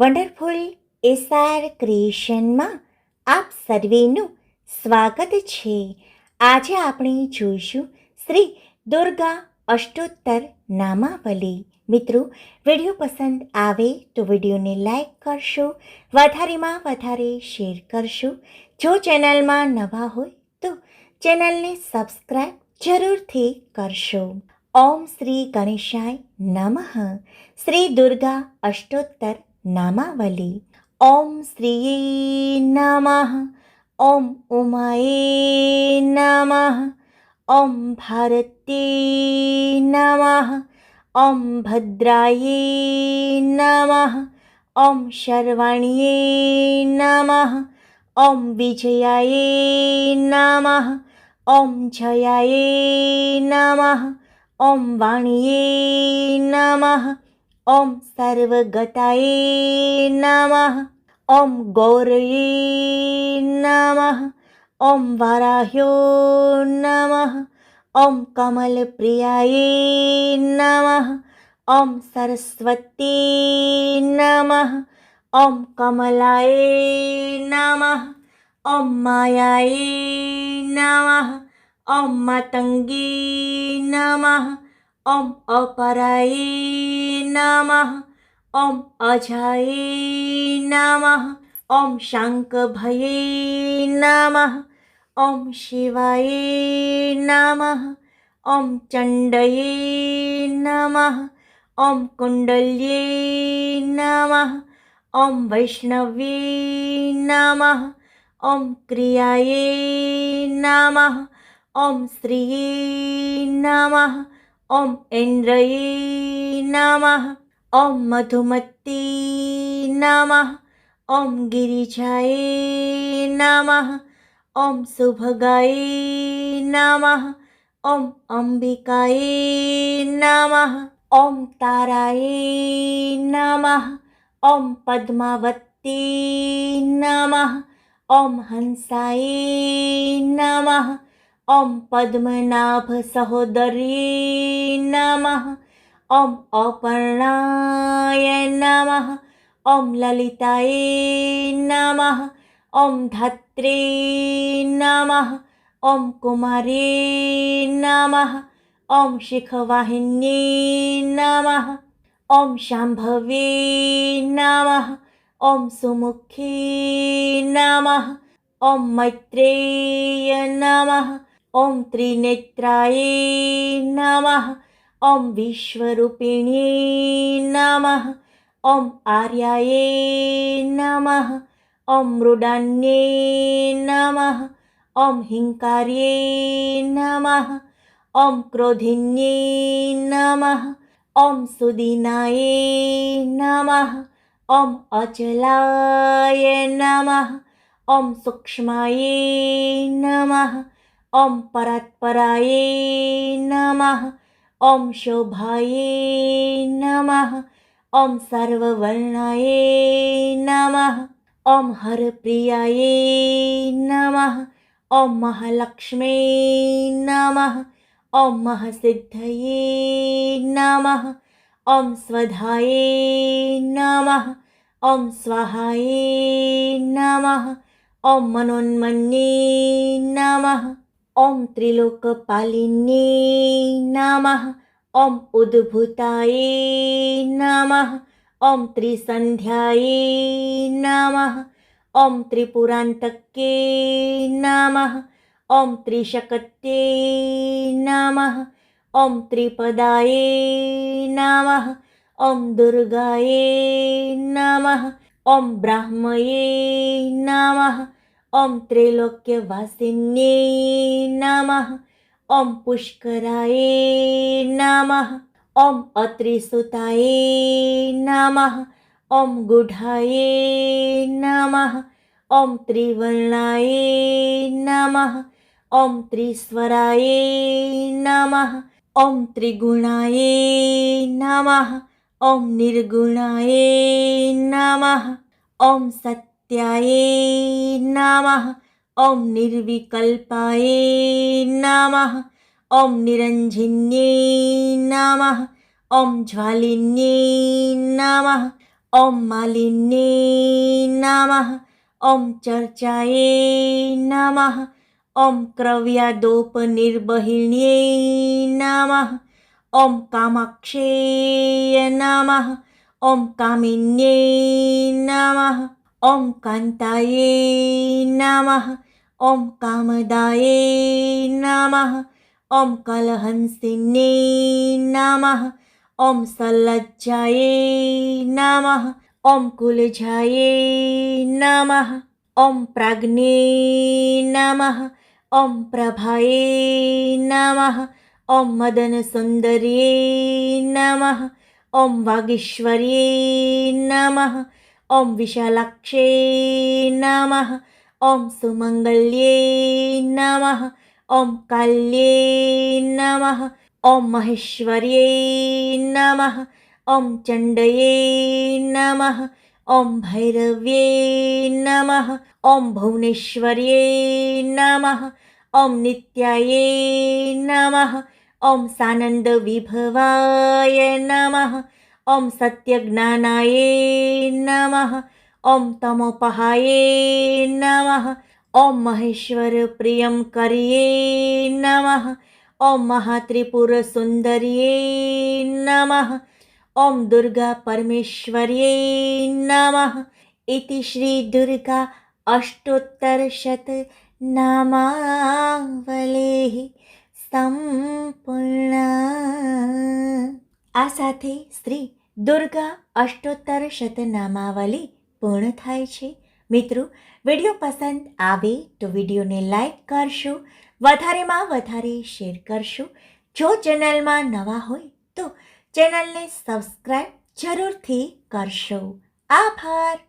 Wonderful SR ક્રિએશનમાં આપ સર્વેનું સ્વાગત છે. આજે આપણે જોઈશું શ્રી દુર્ગા અષ્ટોત્તર નામાવલી. મિત્રો, વીડિયો પસંદ આવે તો વિડીયોને લાઈક કરશો, વધારેમાં વધારે શેર કરશો. જો ચેનલમાં નવા હોય તો ચેનલને સબસ્ક્રાઈબ જરૂરથી કરશો. ઓમ શ્રી ગણેશાય નમઃ. શ્રી દુર્ગા અષ્ટોત્તર નામાવલી ઓમ શ્રીયે નમઃ ઓમ ઉમાયે નમઃ ઓમ ભારતે નમઃ ઓમ ભદ્રાયે નમઃ ઓમ શર્વાણ્યે નમઃ ઓમ વિજયાય નમઃ ઓમ જયાય નમઃ ઓમ વાણ્યે નમઃ ઓમ સર્વગતાય નમઃ, ઓમ ગૌરયે નમઃ, ઓમ વારાહ્યો નમઃ, ઓમ કમલપ્રિયાય નમઃ, ઓમ સરસ્વતી નમઃ, ઓમ કમલાય નમઃ, ઓમ માયાય નમઃ, ઓમ માતંગી નમઃ, ઓમ અપરાય નમઃ ઓમ અજાય નમઃ ઓમ શાંકભયે નમઃ ઓમ શિવાય નમઃ ઓમ ચંડયે નમઃ ઓમ કુંડલ્યે નમઃ ઓમ વૈષ્ણવ્યે નમઃ ઓમ ક્રિયાયે નમઃ ઓમ શ્રીયે નમઃ ઓમ ઇન્દ્રયે नमः ઓમ મધુમતી नमः ઓમ ગિરિજાય नमः ઓમ સુભગાય नमः ઓમ અંબિકાય नमः ઓમ તારાય नमः ઓમ પદ્માવતી नमः ઓમ હંસાય નમઃ ઓમ પદ્મનાભ સહોદરી નમઃ, ઓમ અપર્ણાય નમઃ, ઓમ લલિતાય નમઃ, ઓમ ધાત્રે નમઃ, ઓમ કુમારી નમઃ, ઓમ શિખવાહિની નમઃ, ઓમ શાંભવે નમઃ, ઓમ સુમુખી નમઃ, ઓમ મૈત્રેય નમઃ ઓમ ત્રિનેત્રાય નમઃ ઓમ વિશ્વરૂપિણી નમઃ ઓમ આર્યાય નમઃ ઓમ મૃડાન્યે નમઃ ઓમ હિંકાર્યે નમઃ ઓમ ક્રોધિન્યે નમઃ ઓમ સુદીનાય નમઃ ઓમ અચલાય નમઃ ઓમ સૂક્ષ્માય ઓમ પરાત્પરાય નમઃ ઓમ શોભાય નમઃ ઓમ સર્વવર્ણાય નમઃ ઓમ હરપ્રિયાય નમઃ ઓમ મહાલક્ષ્મી નમઃ ઓમ મહાસિદ્ધયે નમઃ ઓમ સ્વધાય નમઃ ઓમ સ્વાહાય નમઃ ઓમ મનોન્મન્યે નમઃ ઓમ ત્રિલોકપાલિને નમઃ ઓમ ઉદ્ભૂતાય નમઃ ઓમ ત્રિસંધ્યાય નમઃ ઓમ ત્રિપુરાંતકે નમઃ ઓમ ત્રિશકત્યે નમઃ ઓમ ત્રિપદાય નમઃ ઓમ દુર્ગાય નમઃ ઓમ બ્રાહ્મયે નમઃ ઓમ ત્રૈલોક્યવાસિન્યે નમઃ. ઓમ પુષ્કરાય નમઃ. ઓમ અત્રિસુતાય નમઃ. ઓમ ગુઢાય નમઃ. ઓમ ત્રિવર્ણાય નમઃ. ઓમ ત્રિસ્વરાય નમઃ. ઓમ ત્રિગુણાય નમઃ. ઓમ નિર્ગુણાય નમઃ. ઓમ નિત્યાય નમઃ ઓમ નિર્વિકલ્પાય નમઃ ઓમ નિરંજન્યે નમઃ ઓમ જ્વાલિન્યે નમઃ ઓમ માલિન્યે નમઃ ઓમ ચર્ચાયે નમઃ ઓમ ક્રવ્યાદોપનિર્બહિણ્યે નમઃ ઓમ કામાક્ષેય નમઃ ઓમ કામિન્યે નમઃ ઓમ કાંતાય નમઃ ઓમ કામદાય નમઃ ઓમ કલહંસિને નમઃ ઓમ સલજ્જાય નમઃ ઓમ કુલજાય નમઃ ઓમ પ્રાજ્ઞે નમઃ ઓમ પ્રભાએ નમઃ ઓમ મદન સુંદર્યે નમઃ ઓમ વાગીશ્વર્યે નમઃ ઓમ વિશાલાક્ષે નમઃ ઓમ સુમંગલ્યે નમઃ ઓમ કાલ્યે નમઃ ઓમ મહેશ્વર્યે નમઃ ઓમ ચંડયે નમઃ ઓમ ભૈરવ્યે નમઃ ઓમ ભુવનેશ્વર્યે નમઃ ઓમ નિત્યાયે નમઃ ઓમ સાનંદ વિભવાય નમઃ ઓમ સત્યજ્ઞાનાય નમઃ. ઓમ તમોપહાય નમઃ. ઓમ મહેશ્વર પ્રિયમ કરીએ નમઃ. ઓમ મહાત્રિપુર સુંદરીએ નમઃ. ઓમ દુર્ગા પરમેશ્વરીએ નમઃ. ઇતિ શ્રી દુર્ગા અષ્ટોત્તર શત નામાવલે સંપૂર્ણ. આ સાથે સ્ત્રી દુર્ગા અષ્ટોત્તર શતનામાવલી પૂર્ણ થાય છે. મિત્રો, વીડિયો પસંદ આવે તો વિડીયોને લાઈક કરશો, વધારેમાં વધારે શેર કરશો. જો ચેનલમાં નવા હોય તો ચેનલને સબસ્ક્રાઈબ જરૂરથી કરશો. આભાર.